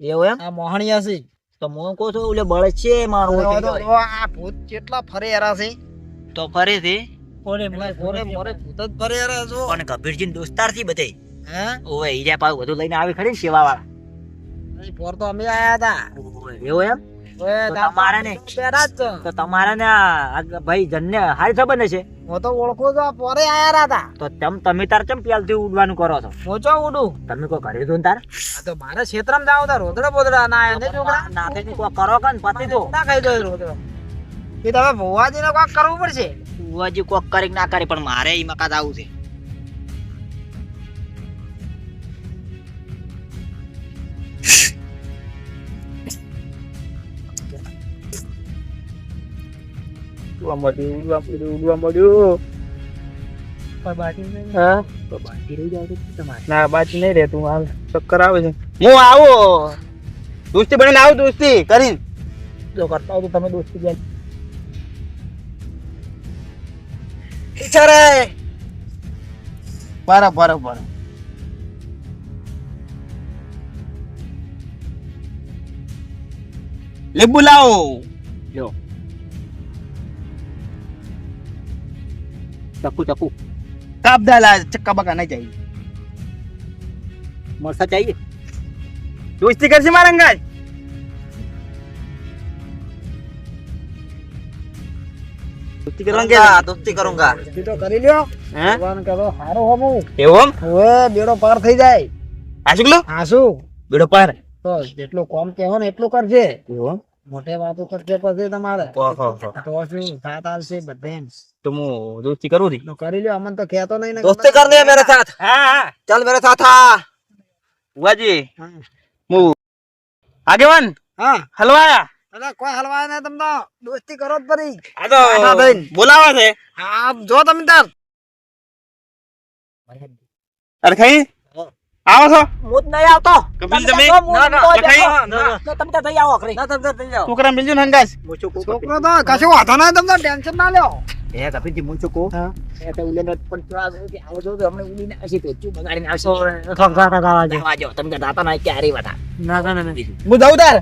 એવું એમ? આ મોહણિયા છે. તો હું કહું છું ઓલે બળદ છે મારો. આ ભૂત કેટલા ફરે એરા છે. તો ફરીથી? મોરે મોરે ભૂત જ ફરે એરા છો. પણ કબીરજી દોસ્તારથી બધે. હે? હીરા પાવ બધું લઈને આવી ખરી ને સેવા વાળા અહીં તો અમે આયા હતા. એવું એમ? ઓએ તો ને? તો તમારા ને આ ભાઈ જનને હારી સંબંધ છે? હું તો ઓળખું તો પોરે આયા હતા. તો તમ તમે તાર ચમ પ્યાલથી ઉડવાનું કરો છો? હું ચો ઉડું? તમે કોઈ ઘરે દો ને તાર? આ તો મારે ક્ષેત્રમાં જાવ તાર રોદડા બોદડા ના આયા ને છોકરા. નાતે ની કોઈ કરો કન ને પતિ દો ના ખાઈ દો રોદડો. એ તમે ભુવાજીને કોક કરવું પડશે. ભુવાજી કોક કરી ના કરી પણ મારે ઈ મકા આવું છે. ઉડવા મળ્યું ઉડવા મળ્યું ઉડવા મળ્યું હા બાકી રહી જાવ તમારે ના બાકી નહીં રહેતું હાલ ચક્કર આવે છે હું આવું દોસ્તી બનીને આવું દોસ્તી કરીને જો કરતા હોય તો તમે દોસ્તી બેન ઈચ્છા બરાબર બરાબર લીંબુ લાવો લ્યો ચક્કू चक्कू कब डाला चक्का बकाना चाहिए मरसा चाहिए दोस्ती कैसे मारेंगे आज दोस्ती करूंगा दोस्ती करूंगा दोस्ती तो કરી લ્યો ભગવાન કરો હારો હો હું એવમ હવે બેડો પાર થઈ જાય આસુ ગલો આસુ બેડો પાર તો જેટલું કોમ કહેવો ને એટલું કરજે એવમ મોટે વાતો કરજો પછી તમારે. તો સાથ આવશે બધે તો હું દોસ્તી કરું રી? કરી લ્યો અમન તો કહેતો નહીં ને દોસ્તી કર મેરે સાથ. હા ચાલ મેરે સાથ હા. વાજી હું. આગેવાન હા. હલવાયા. અરે કોઈ હલવાયા ને તમને દોસ્તી કરો જ પરી. આ બોલાવા છે. આપ જો તમે તાર. અરે ખાઈ? આવો છો? હું જ નહીં આવતો. કપિલ તમે ના ના હું. ના તો ના આવો ખાઈ ના તમે તો જઈ આવો. છોકરા મિલજો ને હંગાસ. છોકરો તો કશું વાંધો ના તમે ટેન્શન ના લ્યો. એ કપિલજી હું છું કો. હા. એ તો ઉલેન પણ થોડા આવો છો તો હમણાં ઉલીને આવશે તો ચૂ બગાડીને આવશે. જવા દો. તમે તો દાતા ના કે ક્યારે વાતા? ના ના ના હું જાઉં તાર.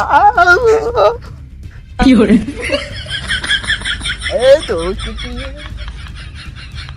એ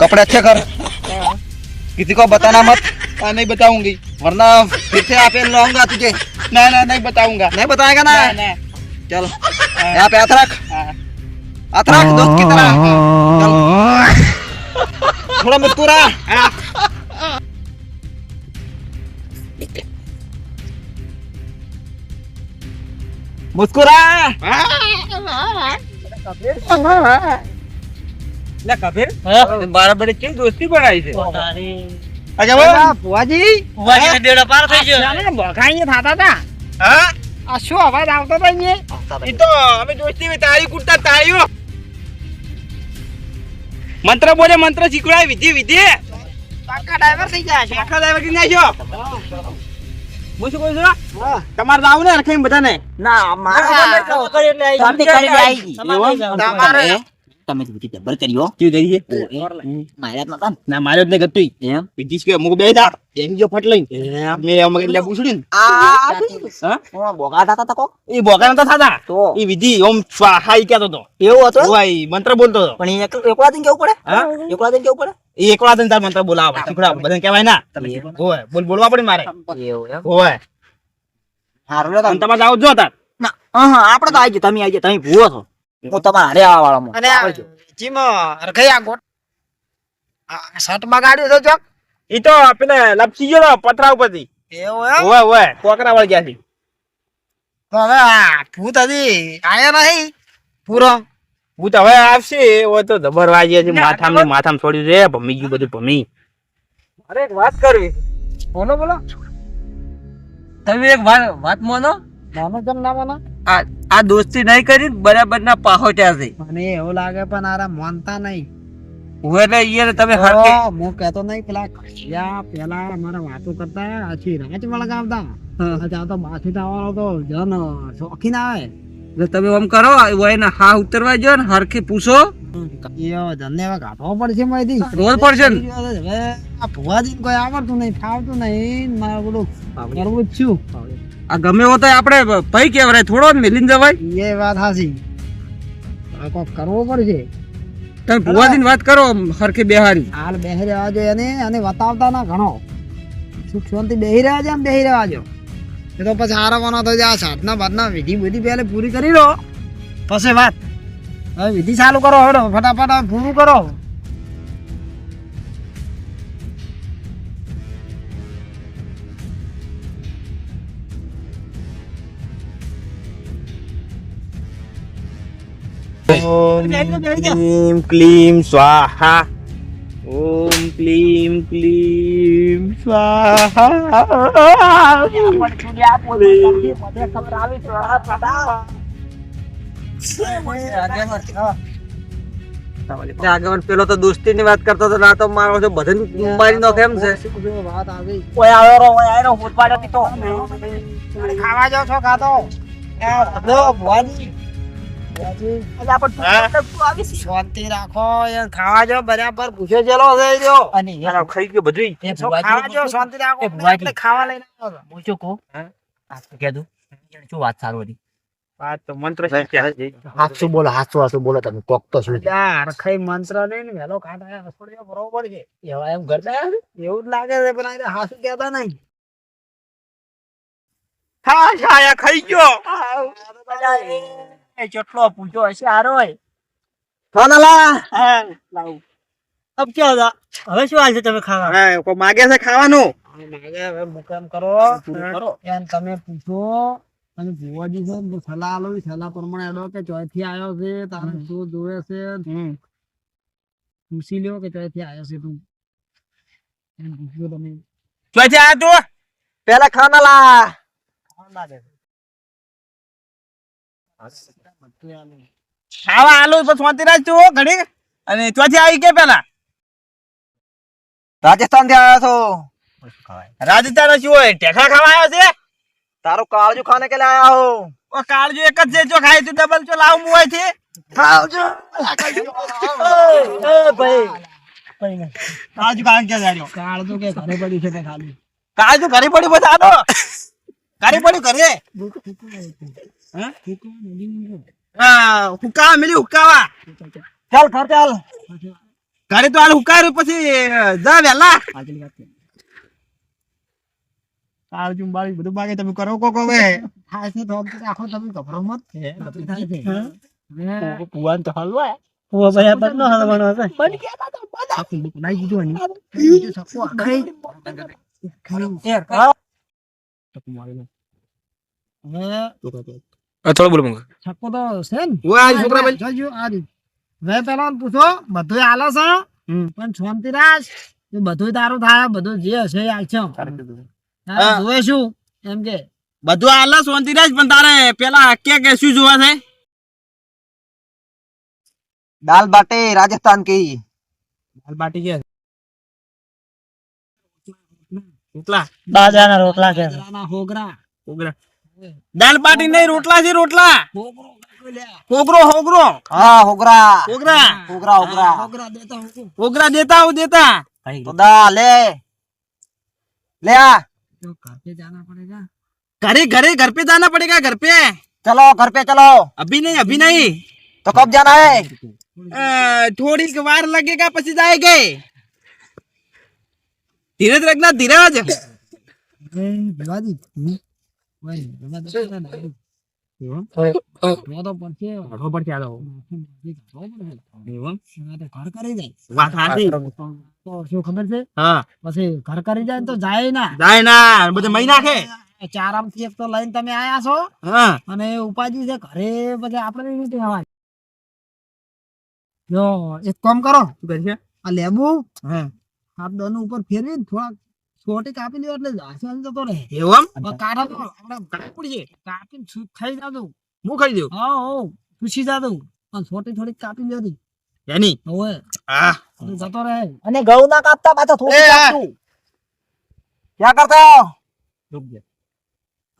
कपड़े अच्छे कर किसी को बताना मत मैं नहीं बताऊंगी वरना फिर से आप लाऊंगा तुझे ना ना नहीं बताऊंगा नहीं बताएगा ना, ना, ना। चलो यहाँ पे हाथ रख हाथ रख दोस्त की तरह चल थोड़ा मुस्कुरा मुस्कुरा લે કબીર बराबर की दोस्ती बनाई थी અચ્છા બોલ ભુવાજી ભુવાજીને બેડો પાર થઈ ગયો. ચાલે ભોખાઈ થતા હતા हाँ આ શું અવાજ આવતો તો અહીંયા? એ તો અમે જોઈતી હોય તાળી કૂટતા તાળીઓ. મંત્ર બોલે મંત્ર શીખવાય વિધિ વિધિ. પાકા ડ્રાઈવર થઈ જાય છે. પાકા ડ્રાઈવર થઈ જાય છે હું શું કહું છું? તમારે આવું ને રખાઈ બધાને? ના મારા કરી આવી તમારે તમે તો જબર કર્યો કેવું કરી માર્યા જ ના? માર્યો જ નહીં ગતું એમ? વિધિ કે મુક બે દા એમ જો ફટ લઈ મે એમ એટલે પૂછ્યું ને? આ હા? બોગા થતા તકો એ બોગા નતા થતા? તો? એ વિધિ ઓમ સ્વાહા ઈ કહેતો હતો. એવું હતું? ઓય મંત્ર બોલતો હતો. પણ એકલા દિન કેવું પડે? હા? એકલા દિન કેવું પડે? એ એકલા દિન તાર મંત્ર બોલાવે શીખડાવે બધા કહેવાય ના. હોય બોલ બોલવા પડે મારે. એવું એમ? હારું તમારે જાવ જો તાર. ના હા આપણે તો આવી તમે આવી તમે ભૂવો છો. હું તમારા હારે વાળામાં અને આ જીમ રખાઈ ગોટ. આ શર્ટમાં ગાડી તો ચોક ઈ તો પેલે લપસી ગયો પતરા ઉપરથી. એવું એમ? ઓય ઓય કોકરા વળ ગયા તો હવે આ ભૂત હજી આયા નહીં. પૂરો. ભૂત હવે આવશે ઓ તો જબર વાજી છે માથામાં ને માથામાં છોડ્યું છે ભમી ગયું બધું ભમી. અરે એક વાત કરવી. બોલો બોલો. તમે એક વાત વાત માનો નાનો કેમ ના માનો આ આ દોસ્તી નહીં કરી બરાબર ના પાહો છે. મને એવું લાગે પણ આરા માનતા નહીં. હું એટલે ઈ તમે હરખે હું કહેતો નહીં પેલા કડિયા પેલા અમારા વાતો કરતા આછી રાત વળગાવતા. આ તો બાથી આવવાનો તો જન શોખીન આવે. તમે આમ કરો એને હા ઉતરવા જો ને હરખે પૂછો. યો ધન્ય હવે કાઢવો પડશે માહિતી રોજ પડશે હવે આ ભુવાજી કોઈ આવડતું નહીં ફાવતું નહીં મારે બધું કરવું જ છું. આ ગમે હો તો આપણે પૈ કેવરાય થોડો જ મેલીને જવાય. એ વાત હાસી આ કોક કરવો પડશે તમે ભુવાજીની વાત કરો સરખી બેહારી. હાલ બેહી રહેવા જો એને અને વતાવતા ના ઘણો. સુખ શાંતિ બેહી રહેવા જો આમ બેહી રહેવા જો એ તો પછી આરામવાનો થઈ જાય સાધના બાદના વિધિ બધી પહેલે પૂરી કરી લો. પછી વાત. હવે વિધિ ચાલુ કરો હવે ફટાફટ પૂરું કરો. ક્લીમ ક્લીમ સ્વાહા. ઓમ ક્લીમ ક્લીમ સ્વાહા. આગળ પેલો તો દોસ્તી ની વાત કરતો હતો ના તો મારો છે બધે મારી નો કેમ છે. વાત આવી ઓય પાડ્યો તો. ખાવા જાવ છો ખાતો શાંતિ રાખો ખાવા જો બરાબર. પૂછે ચલો થઈ ગયો. અને ખાઈ ગયો બધું ખાવા જો શાંતિ રાખો. આપણે ખાવા લઈને હું શું કહું? આ તો કહેતું? શું વાત સારું હતી? આ તો મંત્ર શીખ્યા બોલો હાચું હાચું બોલો તમે કોક તો શું રખાઈ મંત્ર નહીં ને વહેલો ખાતા રસોડીમાં બરોબર છે. એવા એમ કરતા એવું જ લાગે છે પણ કહેતા નહીં. હા છાયા ખાઈ ગયો. એ ચટલો પૂછો હશે હા અબ ક્યાં હવે શું હાલ છે તમે ખાવા? હા માગે છે ખાવાનું? માગે હવે મુકામ કરો. કરો. એમ તમે પૂછો. તમે ભુવાજી છો સલાહ આલો સલાહ પ્રમાણે આલો કે ચોથી આવ્યો છે તારે શું જોવે છે. પૂછી લ્યો કે ચોથી આવ્યો છે તું. એમ પૂછ્યો તમે. ચોથી આ તું? પેલા ખાના લા. ખાવા આલુ તો શાંતિ રાખ તું ઘડી અને ચોથી આવી કે પેલા? રાજસ્થાનથી આવ્યા છો? રાજસ્થાન શું હોય? ટેખા ખાવા આવ્યો છે? તારું કાળજુ ખાને કે લાયા હો? ઓ કાળજો એક જ છે જો ખાય તું ડબલ ચો લાવ મુવાયથી ખાવજો કાળજુ કાળ ક્યાં જાડ્યો કાળ કે ઘરે પડ્યું છે ખાલી? કાળજુ ઘરે પડી બધા આનો ઘરે પડ્યું ઘરે. હા? મિલી હુકાવા ચાલ ખર ચાલ. ઘરે તો હાલ હુકાર પછી જા વેલા. કાળ ચુંબાળી બધું માગે તમે કરો કોક હવે. થાય છે તો આખો તમે ગભરો મત થાય છે પુવાન તો હલવા પુવા ભાઈ પર નો હલવાનો છે પણ કે તો બધા લાઈ દીધું આની. બીજું સકવો આખાઈ. આખાઈ. સકવું મારેલું. હવે થોડું બોલ મંગ છક્કો તો છે ને? ઓ આ છોકરા ભાઈ. જોજો આ રીત. પેલા પૂછો બધું આલે છે? પણ શાંતિ રાખ બધું તારું થાય બધું જે હશે એ આવશે જોવે શું? એમ કે. બધું આલા શાંતિરાજ પણ તારે પેલા કે કે શું જોવા છે? દાલ બાટી રાજસ્થાન કી. દાલ બાટી કે રોટલા બાજરાના રોટલા કે પેલાના હોગરા ઓગરા દાલ બાટી નહીં રોટલા છે રોટલા હોગરો કાઢો લ્યા. હોગરો હોગરો हाँ होगरा હોગરા होगरा होगरा હોગરા દેતા હોગરો. હોગરા દેતા હું દેતા तो दाल ले ले आ તો કાપે જાના પડેગા घरे घरे घर पे जाना पड़ेगा घर पे चलो घर पे चलो अभी नहीं अभी नहीं तो कब जाना है अ, थोड़ी सी वार लगेगा પછી जाएंगे ધીરજ રાખના ધીરજ. ઘર કરી જાય તો જાય ને જાય ના જાય ના બધે મહી નાખે. ચારામથી એક તો લઈને તમે આયા છો? હા અને ઉપાજી છે ઘરે પછી આપણે જો એક કામ કરો આ લેબુ હા. હાથ દોનો ઉપર ફેરવી થોડા છોટી કાપી લ્યો એટલે આસમાન જતો રહે એવું કાઢો તો આપણે પડીએ કાપીને ખાઈ જાતો હું ખાઈ દઉં? હા હો. પૂછી જાતો પણ છોટી થોડી કાપી લેતી એની? ઓએ હા. જતો રહે. અને ઘઉં ના કાપતા પાછા થોડી કાપતું ક્યાં કરતા રૂક જા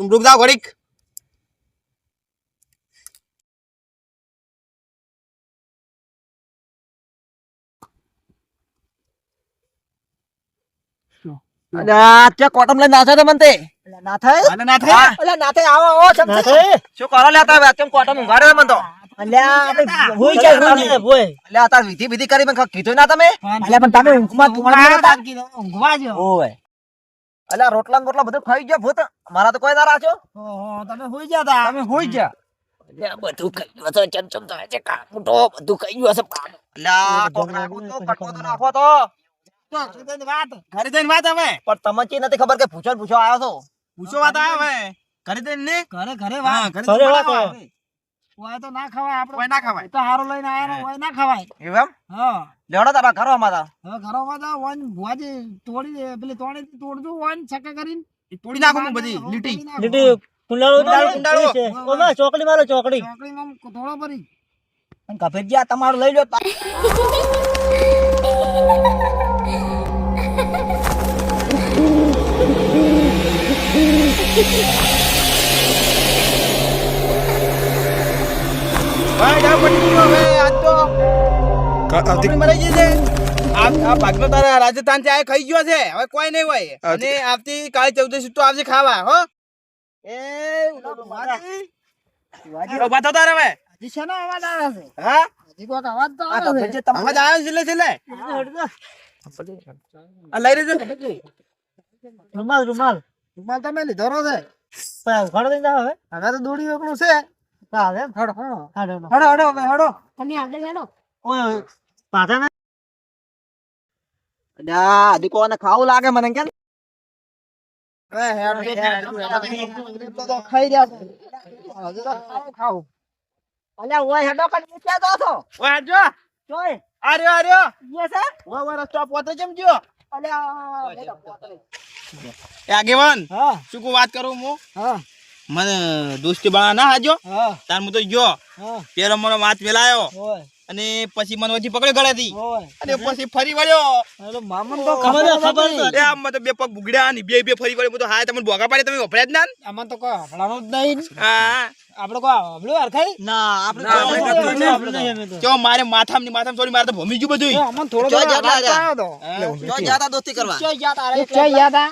તું રૂક જાઓ ઘડીક. રોટલા ગોટલા બધું ખાઈ ગયો ભૂત. મારા તો કોઈ ના રાખો તમે હોઈ ગયા તમે હોઈ ગયા? બધું કહ્યું હશે ચમચમ તો હશે કાકુટો બધું કહ્યું હશે. અલ્યા તો. ઘરે જઈને વાત હવે. પણ તમને ચી નથી ખબર કે પૂછો પૂછો આવ્યો છો? પૂછો વાત આવે હવે. ઘરે જઈને ને? ઘરે ઘરે વાત. ઘરે ઘરે વાત બનાવો. તો ના ખવાય આપણે. કોઈ ના ખવાય. તો હારો લઈને આયા ને ઓય ના ખવાય. એમ? હા. લેવડો તારા ઘરો અમારા હવે ભુવાજી તોડી પેલી તોડી તોડજો ઓય છકે કરીને. તોડી નાખું હું બધી લીટી. લીટી. કુંડાળો કુંડાળો, કુંડાળો. ઓમાં ચોકડી મારો ચોકડી. માં થોડો ભરી. કફેરિયા તમારો લઈ લો ભાઈ જાવ પડી ગયો હવે આજ તો. નોકરી મળી ગઈ છે. આ આ ભાગનો તારા રાજસ્થાનથી આ ખાઈ ગયો છે. હવે કોઈ નહીં હોય. અને આવતી કાલે ચૌદશી તો આવશે ખાવા હો. એ ઊભા થતા રહે હવે? હજી શેનો અવાજ આવે છે? હા? હજી કોઈક અવાજ તો આવે છે. લઈ લેજો રૂમાલ રૂમાલ. રૂમાલ તમે લીધો છે. ઉખાડો દઈ જાઓ હવે હવે તો દોડી એકલું છે. હવે હડો. હડો હડો. હડો હવે હડો. તમે આગળ હેડો. ઓય પાછા ના? અડા દીકો કોને ખાવું લાગે મને કેમ? હવે હેડો હેડો. તો ખાઈ રહ્યા ખાવું ખાવ ખાવ. અલ્યા ઓય હેડો કન ક્યાં જાવ છો? ઓય આજો જોય આ રહ્યો આ રહ્યો છે? ઓય ઓય રસ્તો પોતે કેમ ગયો? અલ્યા એ આગેવાન શું વાત કરું હું? મને દોસ્તી બના ના હાજો. તાર હું તો ગયો. પેલો મને વાત મેલાયો. અને પછી મને વચ્ચે પકડ્યો ગળાથી અને પછી ફરી વળ્યો. મામન તો ખબર ખબર ખબર અરે આમ તો બે પગ બુગડ્યા ને બે બે ફરી વળ્યો. તો હા તમને ભોગા પાડે તમે વપરાય જ ના આમાં તો કોઈ હફડાનો જ નહીં. હા. આપણે કોઈ હફડું હરખાઈ? ના આપણે. જો મારે માથામની માથામ થોડી મારે તો ભમી ગયું બધું અમને થોડો. જો જાતા દોસ્તી કરવા. ચોય ગયા અરે ચોય ગયા તા?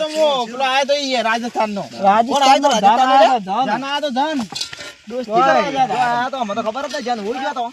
તો હું પેલો આયો તો રાજસ્થાન નો રાજસ્થાન આવ્યો ધન. ધન આયો તો ધન. દોસ્તી કરવા ગયા આ તો મને ખબર જ નહીં જાન હોય ગયો તો